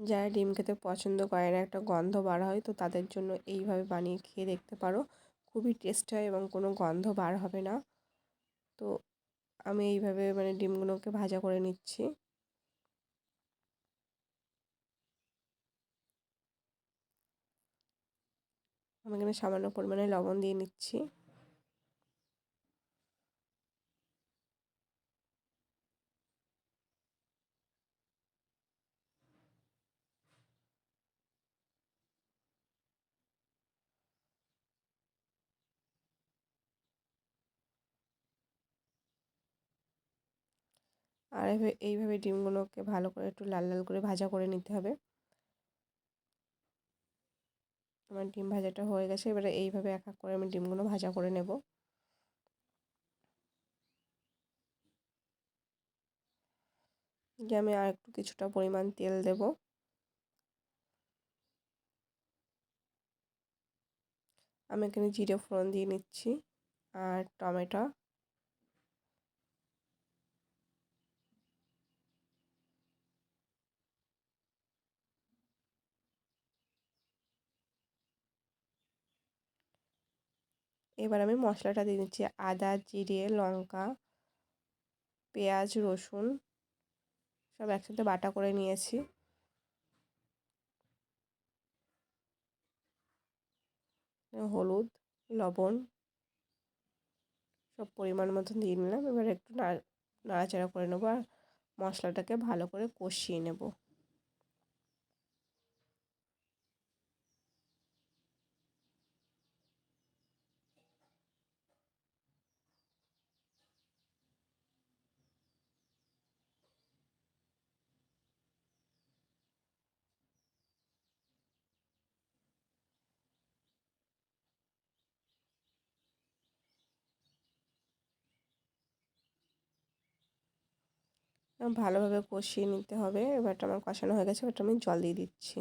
যারা ডিম খেতে পছন্দ করে না একটা গন্ধ বার হয়, তো তাদের জন্য এইভাবে বানিয়ে খেয়ে দেখতে পারো। খুবই টেস্ট হয় এবং কোনো গন্ধ বার হবে না। তো আমি এইভাবে মানে ডিমগুলোকে ভাজা করে নিচ্ছি। আমি এখানে সামান্য পরিমাণে লবণ দিয়ে নিচ্ছি। আর এইভাবে ডিমগুলোকে ভালো করে একটু লাল লাল করে ভাজা করে নিতে হবে। আমার ডিম ভাজাটা হয়ে গেছে, এবারে এইভাবে এক এক করে আমি ডিমগুলো ভাজা করে নেব। যে আমি আর একটু কিছুটা পরিমাণ তেল দেব। আমি এখানে জিরে ফোড়ন দিয়ে নিচ্ছি আর টমেটো। এবার আমি মশলাটা দিয়ে দিচ্ছি আদা, জিরে, লঙ্কা, পেঁয়াজ, রসুন, সব একসাথে বাটা করে নিয়েছি। হলুদ, লবণ সব পরিমাণ মতন দিয়ে নিলাম। এবার একটু নাড়াচাড়া করে নেব আর মশলাটাকে ভালো করে কষিয়ে নেব। ভালোভাবে কষিয়ে নিতে হবে। এবারটা আমার কষানো হয়ে গেছে, এবারটা আমি জল দিয়ে দিচ্ছি।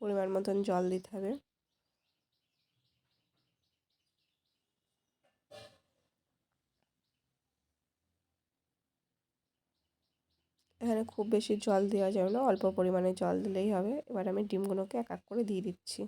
পরিমাণ মতন জল দিতে হবে। এখানে খুব বেশি জল দেওয়া যাবে না, অল্প পরিমাণে জল দিলেই হবে। এবার আমি ডিমগুলোকে এক এক করে দিয়ে দিচ্ছি।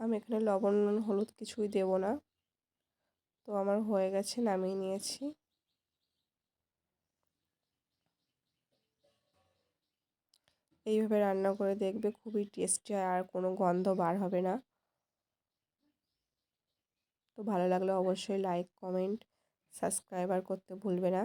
আমি এখানে লবণ হলুদ কিছুই দেব না। তো আমার হয়ে গেছে, নামিয়ে নিয়েছি। এইভাবে রান্না করে দেখবে খুবই টেস্টি হয়, আর কোনো গন্ধ বার হবে না। তো ভালো লাগলে অবশ্যই লাইক, কমেন্ট সাবস্ক্রাইবার করতে ভুলবে না।